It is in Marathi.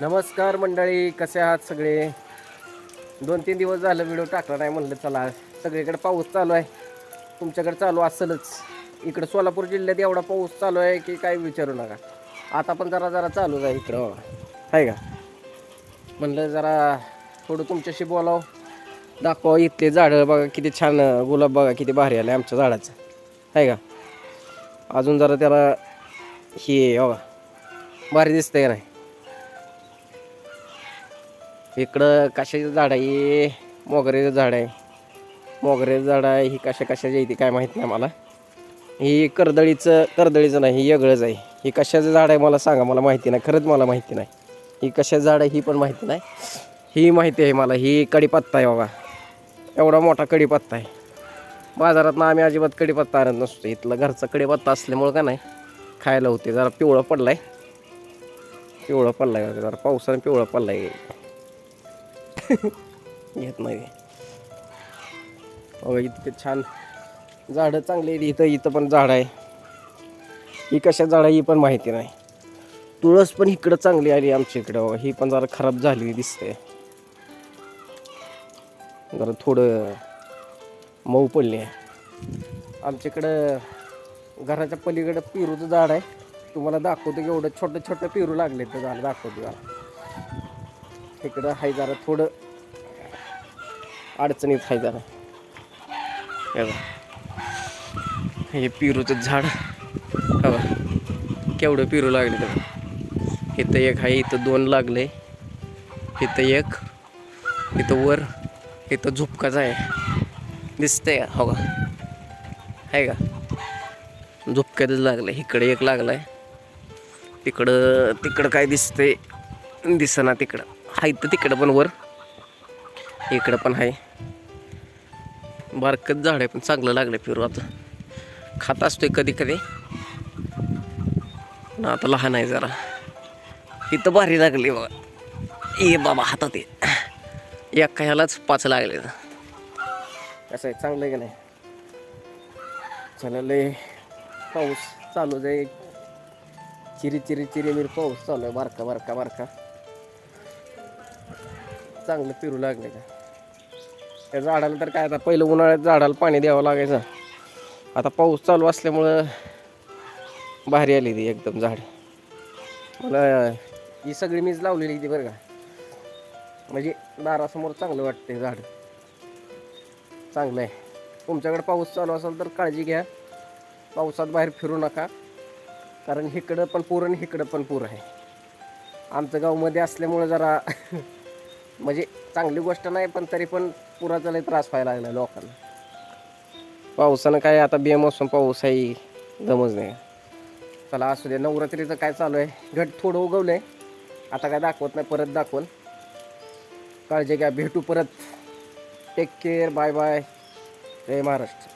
नमस्कार मंडळी कसे आहात सगळे? दोन तीन दिवस झालं व्हिडिओ टाकला नाही म्हणलं चला सगळीकडे पाऊस चालू आहे. तुमच्याकडे चालू असेलच. इकडं सोलापूर जिल्ह्यात एवढा पाऊस चालू आहे की काय विचारू नका. आता पण जरा जरा चालूच आहे इकडं. आहे का? म्हणलं जरा थोडं तुमच्याशी बोलावं. दाखवा इथले झाडं बघा किती छान गुलाब बघा किती भारी आलं आमच्या झाडाचं. आहे का? अजून जरा त्याला हे बघा. भारी दिसतंय का नाही? इकडं कशाचं झाड आहे? मोगऱ्याचं झाड आहे. मोगऱ्याचं झाड आहे ही कशा कशाची आहे ती काय माहीत नाही मला. ही कर्दळीचं कर्दळीचं नाही ही वेगळंच आहे. ही कशाचं झाड आहे मला सांगा मला माहिती नाही. खरंच मला माहिती नाही. ही कशाचं झाड आहे ही पण माहिती नाही. ही माहिती आहे मला ही कडीपत्ता आहे बाबा एवढा मोठा कढीपत्ता आहे. बाजारात ना आम्ही अजिबात कडीपत्ता आणत नसतो. इथलं घरचा कडीपत्ता असल्यामुळं का नाही खायला होते. जरा पिवळं पडलाय. पिवळं पडलं आहे जरा पावसानं पिवळं पडलाय. घेत नाही. बघा इतके छान झाडं चांगली आहेत. इथं इथं पण झाड आहे. ही कशा झाड आहे ही पण माहिती नाही. तुळस पण इकडं चांगली आली आमच्या इकडं. बघा ही पण जरा खराब झालेली दिसते. जरा थोडं मऊ पडली आहे. आमच्याकडं घराच्या पलीकडं पेरूचं झाड आहे. तुम्हाला दाखवतो की एवढं छोटं छोटं पेरू लागले ते झाड. दाखवतो जरा. इकडं आहे जरा थोडं अडचणीत आहे जरा. हे बघा. हे पेरूचं झाड. हे केवढं पेरू लागले तर इथं एक आहे इथं दोन लागले. इथं एक इथं वर इथं झुपकाच आहे. दिसतंय का? हो का? आहे का? झुपक्यातच लागलं इकडे एक लागलाय. तिकडं तिकडं काय दिसतंय? दिसना तिकडं. हाय तर तिकडं पण वर. इकडं पण आहे. बारकत झाड आहे पण चांगलं लागलं फिरू आता. खात असतोय कधी कधी. ना आता लहान आहे जरा. इथं भारी लागली बघा. ये बाबा हातात ये एका ह्यालाच पाच लागले कसं आहे चांगलं आहे का नाही? चला लय पाऊस चालू आहे. चिरी चिरी चिरी मीर पाऊस चालू आहे. बारका बारका बारका. चांगलं पिरू लागले का? त्या झाडाला तर काय आता पहिलं उन्हाळ्यात झाडाला पाणी द्यावं लागायचं. आता पाऊस चालू असल्यामुळं भारी आली ती एकदम झाड. मला ही सगळी मीच लावलेली ती बरं का. म्हणजे दारासमोर चांगलं वाटते झाड. चांगलं आहे तुमच्याकडे पाऊस चालू असेल तर काळजी घ्या. पावसात बाहेर फिरू नका. कारण इकडं पण पूर आणि इकडं पण पूर आहे. आमचं गावमध्ये असल्यामुळं जरा म्हणजे चांगली गोष्ट नाही पण तरी पण पुराचा लय त्रास व्हायला लागला लोकांना. पावसानं काय आता बेमोसम पाऊस आहे दमच नाही. चला असू दे. नवरात्रीचं काय चालू आहे? घट थोडं उगवलं आहे आता काय दाखवत नाही परत दाखवून काळजी घ्या भेटू परत. टेक केअर बाय बाय जय महाराष्ट्र.